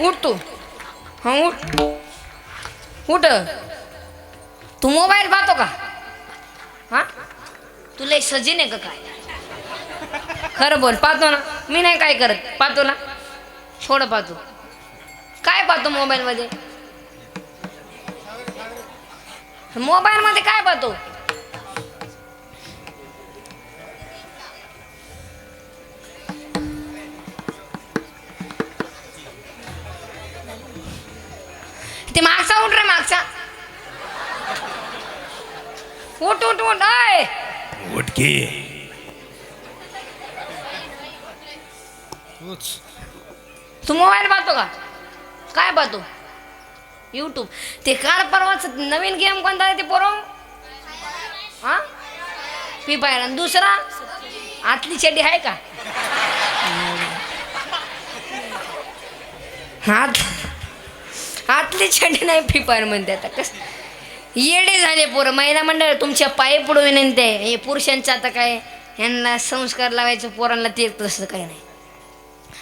उठ तू. हा उठ. उठ. तू मोबाईल पाहतो का? हा? तुला सजीन आहे का काय? खरं बोल पाहतो ना. मी नाही काय करत. पाहतो ना. छोड पाहतो. काय पाहतो मोबाईलमध्ये? मोबाईलमध्ये काय पाहतो? ते मागचा उठ रे मागचा. उठ उठ उठ अय उठकी तू मोबाईल पाहतो का? काय पाहतो? यूट्यूब ते कार परवाच नवीन गेम कोणता आहे ते पोरो? हा? पी आणि दुसरा? आतली चड्डी आहे का? हात आतली चड्डी नाही फ्री म्हणते आता कस. येडे झाले पोरं. महिला मंडळ तुमच्या पायी पुढे विनंती आहे. हे पुरुषांचं आता काय यांना संस्कार लावायचं पोरांना ते तसं काही नाही.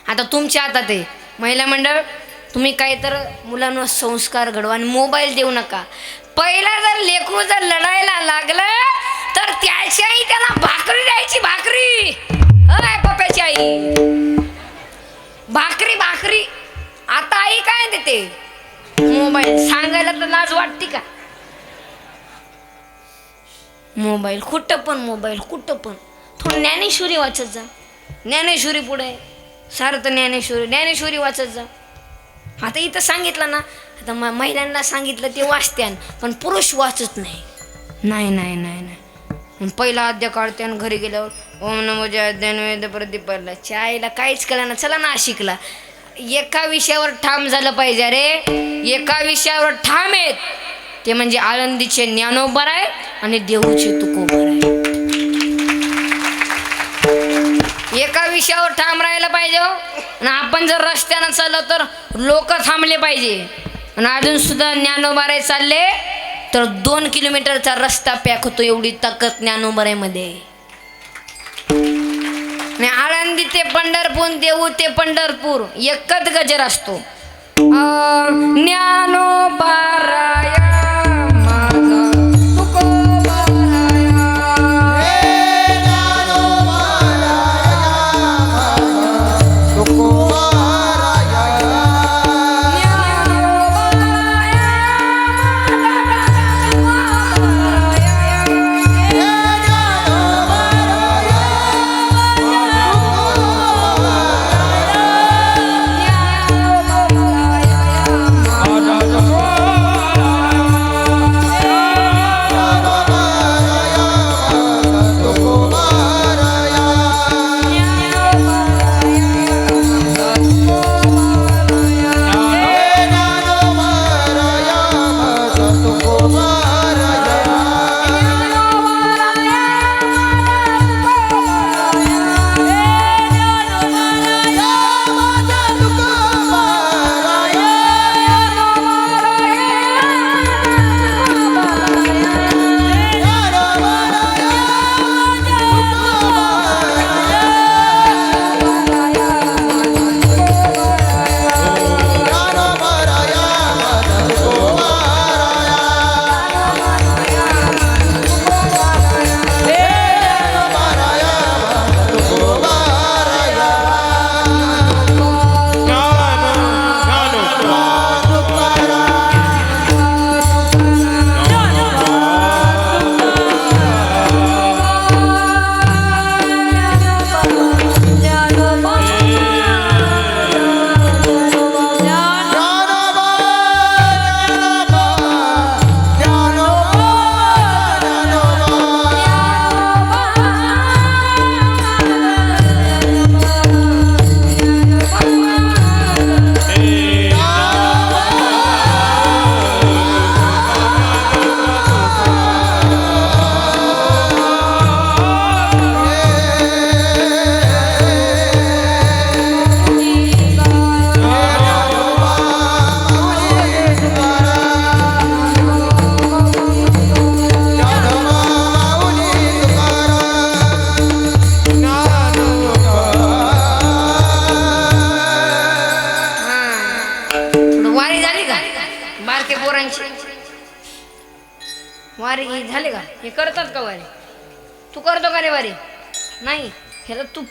आता तुमच्या हातात आहे. महिला मंडळ तुम्ही काय तर मुलांवर संस्कार घडवा आणि मोबाईल देऊ नका. पहिला जर लेकरू जर लढायला लागलं तर त्याची आई त्याला भाकरी द्यायची भाकरी. अय पप्याची आई. भाकरी भाकरी. आता आई काय देते? मोबाईल सांगायला तर लाज वाटते का? मोबाईल कुठं पण मोबाईल कुठं पण. थोडं ज्ञानेश्वरी वाचत जा. ज्ञानेश्वरी पुढे. सारं ज्ञानेश्वरी ज्ञानेश्वरी वाचत जा. आता इथं सांगितलं ना आता म महिलांना सांगितलं ते वाचत्यान पण पुरुष वाचत नाही. नाही नाही नाही नाही. पहिला अध्या काढते घरी गेल्यावर ओम नमोजे अध्ययन वेद प्रदीप पडला चायला काहीच कळलं ना चला ना शिकला. एका विषयावर ठाम झालं पाहिजे. रे एका विषयावर ठाम आहेत. ते म्हणजे आळंदीचे ज्ञानोबर आहे आणि देऊचे तुकोबर आहे एका विषयावर ठाम राहायला पाहिजे हो. आणि आपण जर रस्त्यानं चाललो तर लोक थांबले पाहिजे. आणि अजून सुद्धा ज्ञानोबारे चालले तर दोन किलोमीटरचा रस्ता पॅक होतो एवढी ताकद ज्ञानोबारायमध्ये आणि आळंदी ते पंढरपूर देऊ ते पंढरपूर एकच गजर असतो. अं,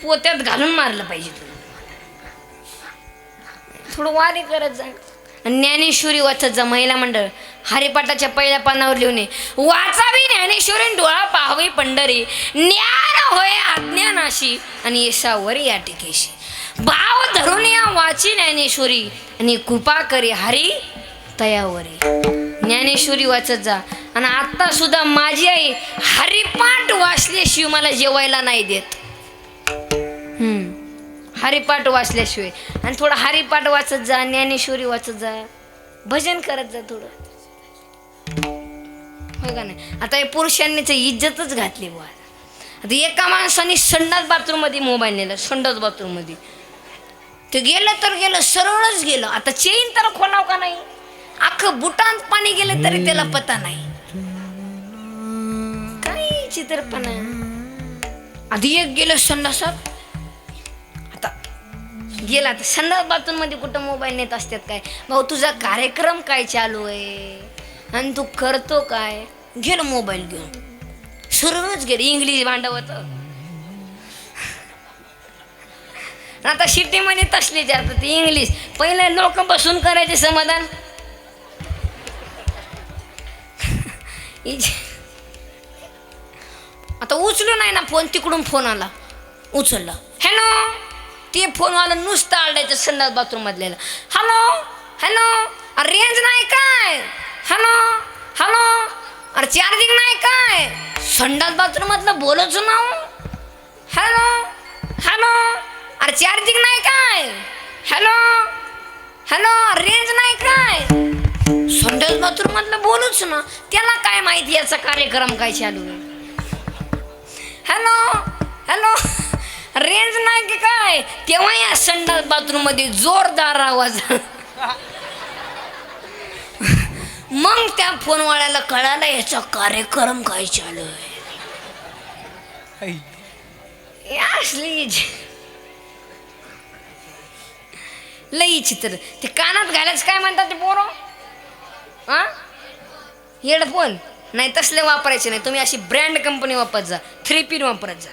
पोत्यात घालून मारलं पाहिजे तुला. थोडं वारी करत जा. ज्ञानेश्वरी वाचत जा महिला मंडळ. हरिपाठाच्या पहिल्या पानावर लिहून ये. वाचावी ज्ञानेश्वरी डोळा पाहावी पंढरी. ज्ञान होय अज्ञानाशी. आणि यशावर या टिकेशी. भाव धरून या वाची ज्ञानेश्वरी. आणि कृपा करी हरी तयावरी. ज्ञानेश्वरी वाचत जा. आणि आत्ता सुद्धा माझी आई हरिपाठ वाचल्याशिवाय मला जेवायला नाही देत. हरिपाठ वाचल्याशिवाय. आणि थोडं हरिपाठ वाचत जा ज्ञानेश्वरी वाचत जा. भजन करत जा थोडं. हो का नाही? आता हे पुरुषांनी तर इज्जतच घातली बुवा. आता एका माणसाने संडास बाथरूममध्ये मोबाईल नेला संडास बाथरूममध्ये. ते गेलं तर गेलं सरळच गेलं. आता चेन तर खोलाव का नाही? अख्खं बुटांत पाणी गेलं तरी त्याला पता नाही. काय चित्रपणा. आधी एक गेलं संडासात गेला तर संदर्भातून मध्ये कुठं मोबाईल नेत असतात काय? भाऊ तुझा कार्यक्रम काय चालू आहे? आणि तू करतो काय? गेलं मोबाईल घेऊन. सुरूच गेलं इंग्लिश भांडवत आता सिटीमध्ये तसले जातात ते इंग्लिश पहिले लोक बसून करायचे समाधान. आता उचलू नाही ना फोन तिकडून फोन आला. उचलला. हॅलो ते फोनवाला नुसतं आलडायचं संडास बाथरूम मधल्याला हॅलो हॅलो अरे रेंज नाही काय? हॅलो हॅलो अरे चार्जिंग नाही काय? संडास बाथरूम मधलं बोलच ना हॅलो हॅलो अरे चार्जिंग नाही काय? हॅलो हॅलो रेंज नाही काय? संडास बाथरूम मधलं बोलूच ना. त्याला काय माहिती याचा कार्यक्रम काय चालू आहे? हॅलो हॅलो रेंज नाही की काय? तेव्हा या संडास बाथरूममध्ये जोरदार आवाज? मग त्या फोनवाल्याला कळालं याचा कार्यक्रम काय चालू आहे. असली लई चित्र. ते कानात घालायचं काय म्हणतात ते पोरं? हा हेडफोन नाही तसले वापरायचे नाही. तुम्ही अशी ब्रँड कंपनी वापरत जा. थ्री पिन वापरत जा.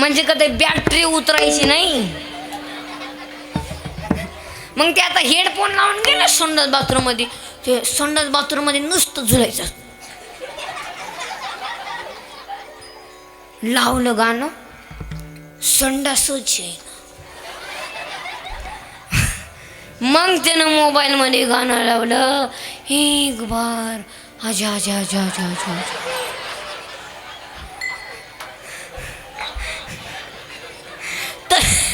म्हणजे कधी बॅटरी उतरायची नाही. मग ते आता हेडफोन लावून गेले संडास बाथरूममध्ये. ते संडास बाथरूममध्ये नुसतं झुलायचं. लावलं गाणं संडासच आहे. मग त्यानं मोबाईलमध्ये गाणं लावलं. एक बार आजा आजा आजा आजा आजा आजा. तर-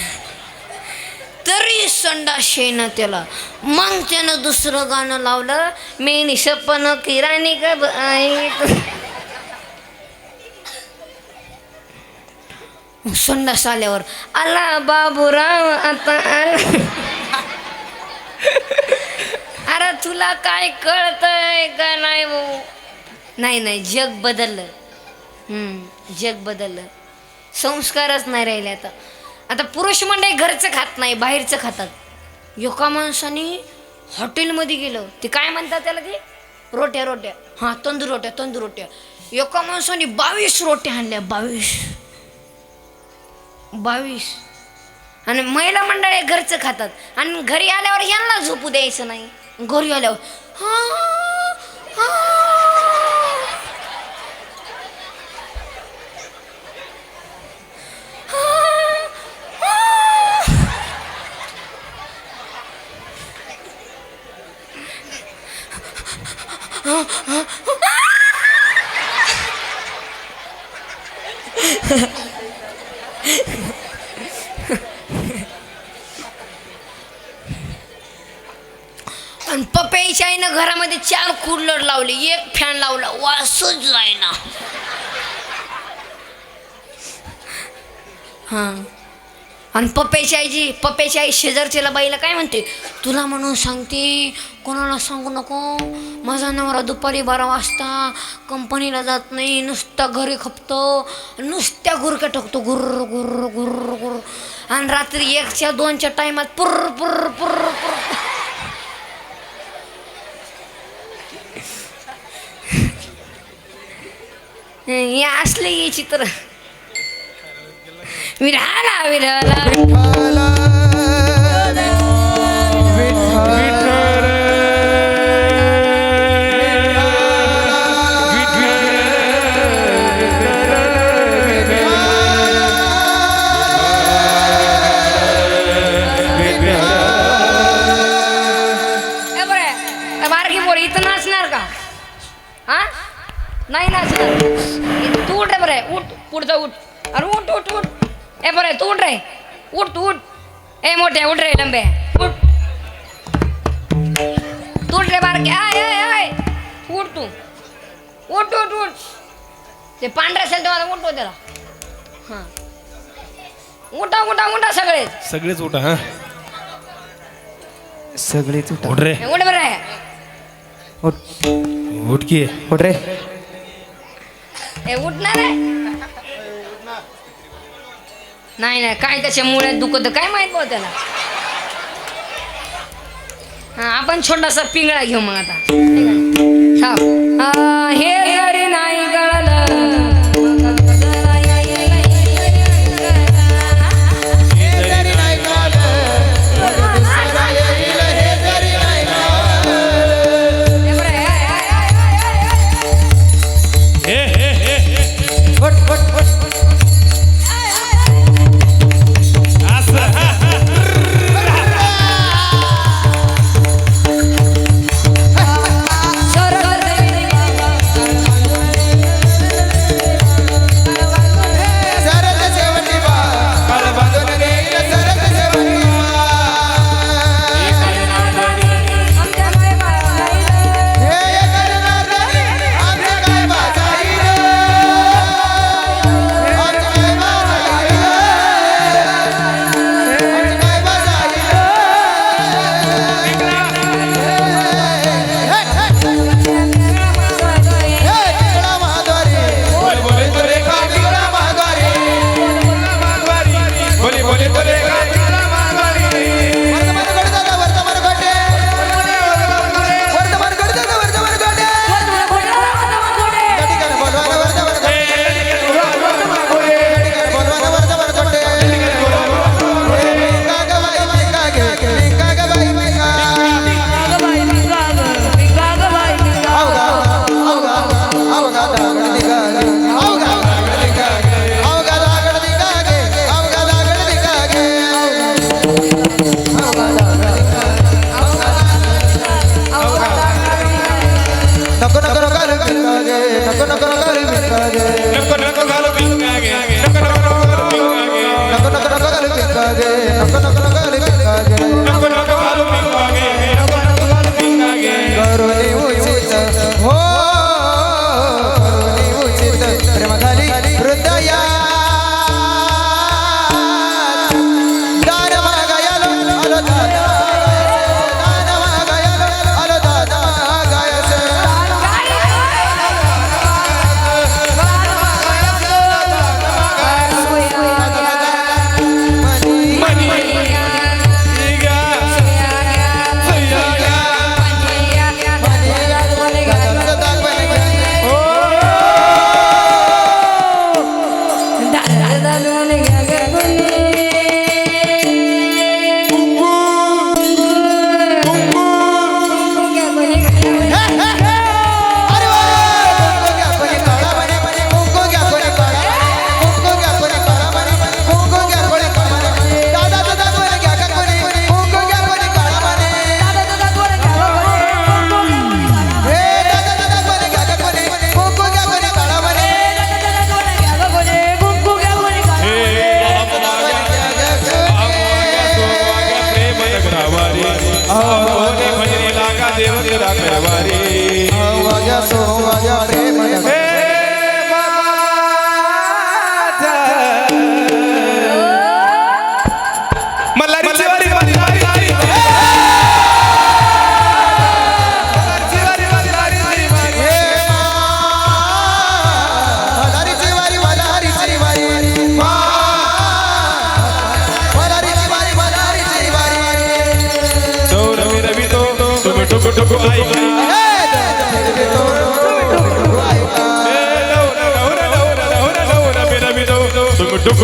तरी संडास ना त्याला. मग त्यानं दुसरं गाणं लावलं. मी निशपन किराणी का ब- संडास आल्यावर आला बाबूराव आता. अरे तुला काय कळतंय का नाही भाऊ? नाही नाही जग बदललं. हम्म, जग बदललं. संस्कारच नाही राहिले आता. आता पुरुष मंडळी घरचं खात नाही बाहेरचं खातात. एका माणसाने हॉटेलमध्ये गेलं. ते काय म्हणतात त्याला ते? रोट्या रोट्या. हां तंदूर रोट्या तंदूर रोट्या. एका माणसाने बावीस रोट्या आणल्या बावीस. बावीस. आणि महिला मंडळी घरचं खातात. आणि घरी आल्यावर यांना झोपू द्यायचं नाही. घरी आल्यावर हां. पप्याच्या घरामध्ये चार कूलर लावले एक फॅन लावला वासच जायना हां. आणि पप्प्याची आईची पप्प्याची आई शेजारच्याला बाईला काय म्हणते? तुला म्हणून सांगते कोणाला सांगू नको. माझा नवरा दुपारी बारा वाजता कंपनीला जात नाही नुसता घरी खपतो नुसत्या गुरक्या टाकतो गुर्र गुर्र गुर्र गुर्र आणि रात्री एकच्या दोनच्या टायमात पुर्र पुर्र पुर्र पुर्र हे असले हे चित्र. विराला विराला नाही नाचणार तू उठ रे बरे. उठ पुढचं उठ. अरे उठ उठ उठ. ए बरे तू उठ रे. उठ तू उठ. ए मोठे उठ रे लंबे. उठ. तू उठ रे बारके. आय आय आय. उठ तू. उठ उठ उठ. ते पांढऱ्या असेल तेव्हा उठव त्याला. हां. उठा उठा उठा सगळे. सगळेच उठा हा. सगळे तुटा उठ रे. उठ बरे. उठ. उठ की. उठ रे. उठणार आहे? नाही नाही काय त्याच्या मुळे दुखत काय माहीत बघ त्याला? हा आपण छोटासा पिंगळा घेऊ मग आता. हे なかなか。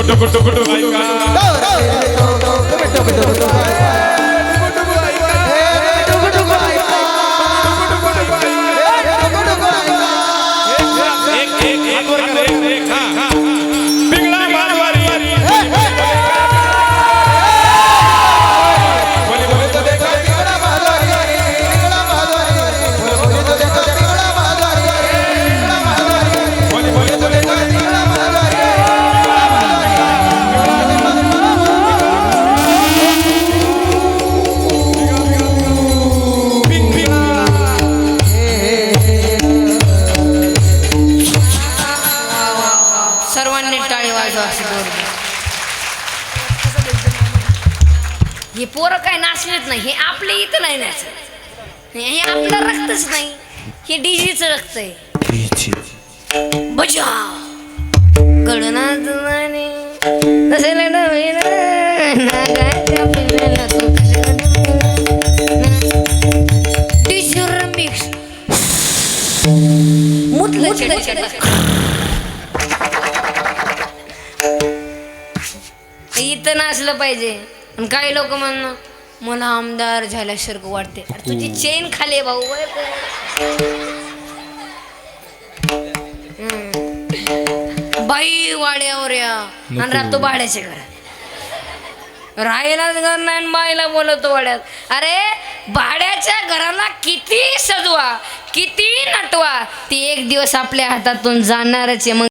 toco, toco, toco, toco. वाजवा अशी पोरं. हे पोरं काय नाचलेत नाही हे आपले इथं नाही नाचत हे आपलं रक्तच नाही हे डीजेचं रक्त आहे बजा गडनाथ नाणे नसेल नवीन नागाच्या पिल्लेला तू डीजे मिक्स मुतलं इथं नाचलं पाहिजे. आणि काही लोक म्हणणं मला आमदार झाल्यासारखं वाटते अरे तुझी चेन खाली आहे भाऊ? हम्म. बाई वाड्यावर या. आणि राहतो भाड्याच्या घरात. राहायलाच घर नाही आणि बाईला बोलवतो वाड्यात. अरे भाड्याच्या घराला किती सजवा किती नटवा. ती एक दिवस आपल्या हातातून जाणारच आहे. मग